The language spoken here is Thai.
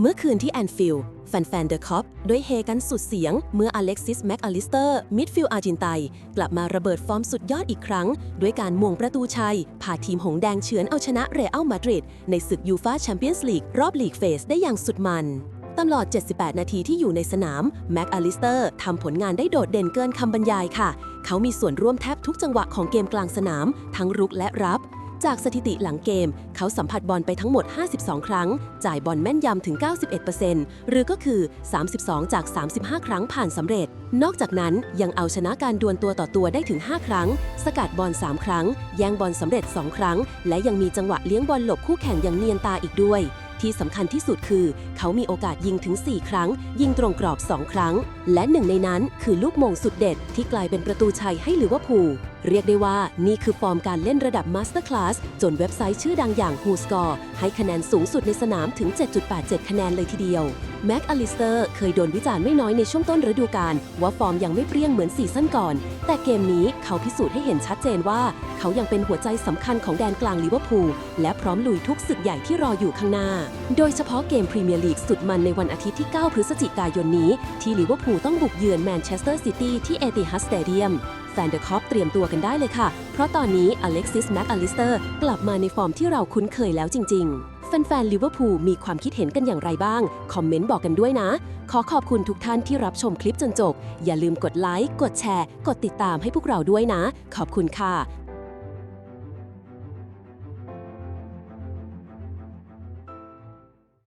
เมื่อคืนที่แอนฟิลด์แฟนๆเดอะคอปด้วยเฮกันสุดเสียง เมื่ออเล็กซิสแม็กอลิสเตอร์มิดฟิลด์อาร์เจนไตน์กลับมาระเบิดฟอร์มสุดยอดอีกครั้ง ด้วยการมงประตูชัย พาทีมหงแดงเฉือนเอาชนะเรอัลมาดริดในศึกยูฟาแชมเปี้ยนส์ลีกรอบลีกเฟสได้อย่างสุดมันตลอด 78 นาทีที่อยู่ในสนาม แม็กอลิสเตอร์ทำผลงานได้โดดเด่นเกินคำบรรยายค่ะ เขามีส่วนร่วมแทบทุกจังหวะของเกมกลางสนาม ทั้งรุกและรับ จากสถิติหลังเกม เขาสัมผัสบอลไปทั้งหมด 52 ครั้ง จ่ายบอลแม่นยำถึง 91%หรือก็คือ 32 จาก 35 ครั้งผ่านสำเร็จ นอกจากนั้นยังเอาชนะการดวลตัวต่อตัวได้ถึง 5 ครั้ง สกัดบอล 3 ครั้ง แย่งบอลสำเร็จ 2 ครั้ง และยังมีจังหวะเลี้ยงบอลหลบคู่แข่งอย่างเนียนตาอีกด้วย ที่สำคัญที่สุดคือ เขามีโอกาสยิงถึง 4 ครั้ง ยิงตรงกรอบ 2 ครั้ง และหนึ่งในนั้นคือลูกมงสุดเด็ดที่กลายเป็นประตูชัยให้ลิเวอร์พูล เรียกได้ว่านี่คือฟอร์มการเล่นระดับมาสเตอร์คลาสจนเว็บไซต์ชื่อดังอย่าง Who Score ให้คะแนนสูงสุดในสนามถึง 7.87 คะแนนเลยทีเดียวแม็กอลิสเตอร์เคยโดนวิจารณ์ไม่น้อยในช่วงต้นฤดูกาลว่าฟอร์มยังไม่เปรี้ยงเหมือนซีซั่นก่อน แต่เกมนี้เขาพิสูจน์ให้เห็นชัดเจนว่า เขายังเป็นหัวใจสำคัญของแดนกลางลิเวอร์พูลและพร้อมลุยทุกศึกใหญ่ที่รออยู่ข้างหน้า โดยเฉพาะเกมพรีเมียร์ลีกสุดมันในวันอาทิตย์ที่ 9 พฤศจิกายนนี้ ที่ลิเวอร์พูลต้องบุกเยือนแมนเชสเตอร์ซิตี้ที่เอติฮัดสเตเดียม ฟนเดอะคอปเตรียมตัวกันได้เลยค่ะ เพราะตอนนี้อเล็กซิสแม็กอลิสเตอร์กลับมาในฟอร์มที่เราคุ้นเคยแล้วจริง ๆแฟนๆลิเวอร์พูลมีความคิดเห็นกันอย่างไรบ้าง คอมเมนต์บอกกันด้วยนะ ขอขอบคุณทุกท่านที่รับชมคลิปจนจบ อย่าลืมกดไลค์ กดแชร์ กดติดตามให้พวกเราด้วยนะ ขอบคุณค่ะ